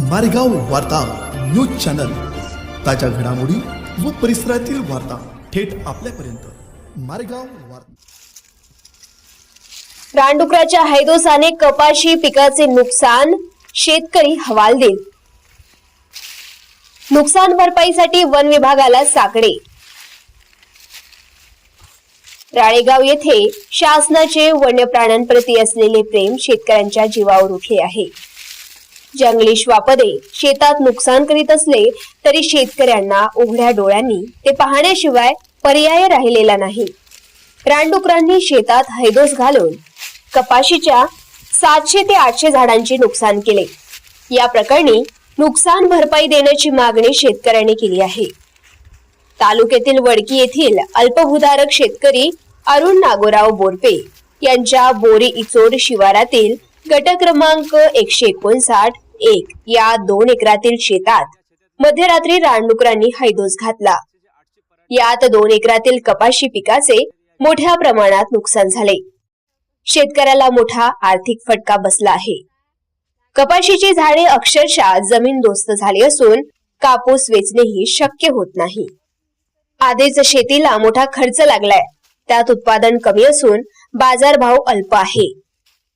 मारेगाव वार्ता news channel. ताज्या घडामोडी व परिसरातील वार्ता थेट आपल्यापर्यंत. मारेगाव वार्ता. रानडुकराच्या हैदोसाने कपाशी पिकाचे नुकसान शेतकरी हवालदिल नुकसान भरपाईसाठी वन विभागाला साकडे. राळेगाव येथे शासनाचे वन्य प्राण्यांप्रती असलेले प्रेम शेतकऱ्यांच्या जीवावर उठले आहे. जंगलेश वापदे शेतात नुकसान करीत असले तरी शेतकऱ्यांना उघड्या डोळ्यांनी ते पाहण्याशिवाय पर्याय राहिलेला नाही. रानडुकरांनी शेतात हैदोस घालून कपाशीच्या सातशे ते आठशे झाडांचे नुकसान केले. या प्रकरणी नुकसान भरपाई देण्याची मागणी शेतकऱ्यांनी केली आहे. तालुक्यातील वडकी येथील अल्पभूधारक शेतकरी अरुण नागोराव बोरपे यांच्या बोरी इचोड शिवारातील गट क्रमांक एकशे एकोणसाठ एक या दोन एकरातील शेतात मध्यरात्री रानडुकरांनी हैदोस घातला. यात दोन एकरातील कपाशी पिकाचे मोठ्या प्रमाणात नुकसान झाले. शेतकऱ्याला मोठा आर्थिक फटका बसला आहे. कपाशीची झाडे अक्षरशः जमीनदोस्त झाली असून कापूस वेचणेही शक्य होत नाही. आधीच शेतीला मोठा खर्च लागलाय. त्यात उत्पादन कमी असून बाजारभाव अल्प आहे.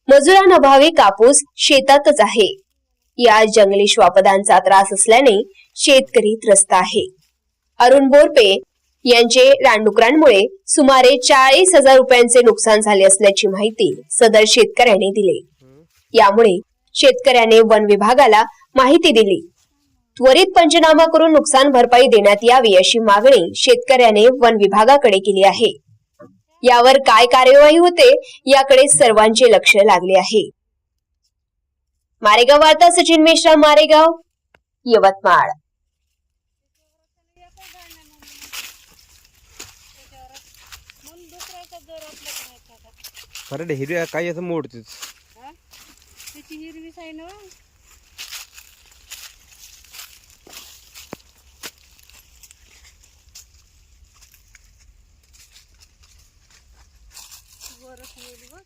मजुरांअभावी कापूस शेतातच आहे. या जंगली श्वापदांचा त्रास असल्याने शेतकरी त्रस्त आहे. अरुण बोरपे यांचे रानडुकरांमुळे सुमारे चाळीस हजार रुपयांचे नुकसान झाले असल्याची माहिती सदर शेतकऱ्याने दिली. यामुळे शेतकऱ्याने वन विभागाला माहिती दिली. त्वरित पंचनामा करून नुकसान भरपाई देण्यात यावी अशी मागणी शेतकऱ्याने वन विभागाकडे केली आहे. यावर काय कार्यवाही होते याकडे सर्वांचे लक्ष लागले आहे. मारेगाव वार्ता सचिन मिश्रा मारेगाव यवतमाळ. खरं हिरव्या काही असं मोडतेच हा? त्याची हिरवीच आहे ना वरच नेली बघ.